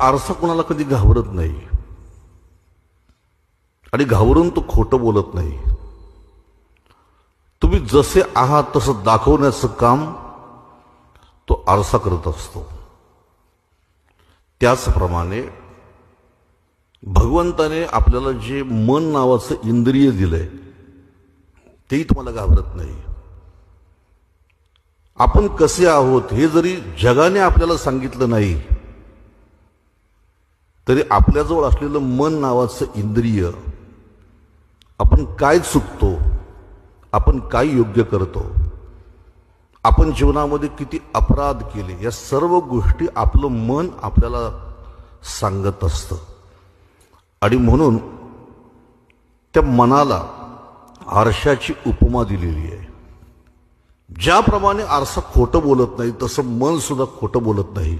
आरसा कोणाला कधी घाबरत नाही. आणि घाबरून तो खोटं बोलत नाही. तुम्ही जसे आहात तसं दाखवण्याचं काम तो आरसा करत असतो. त्याचप्रमाणे भगवंताने आपल्याला जे मन नावाचं इंद्रिय दिलंय तेही तुम्हाला घाबरत नाही. आपण कसे आहोत हे जरी जगाने आपल्याला सांगितलं नाही तरी आपल्याजवळ असलेलं मन नावाचं इंद्रिय आपण काय चुकतो आपण काय योग्य करतो आपण जीवनामध्ये किती अपराध केले या सर्व गोष्टी आपलं मन आपल्याला सांगत असतं. आणि म्हणून त्या मनाला आरशाची उपमा दिलेली आहे. ज्याप्रमाणे आरसा खोटं बोलत नाही तसं मन सुद्धा खोटं बोलत नाही.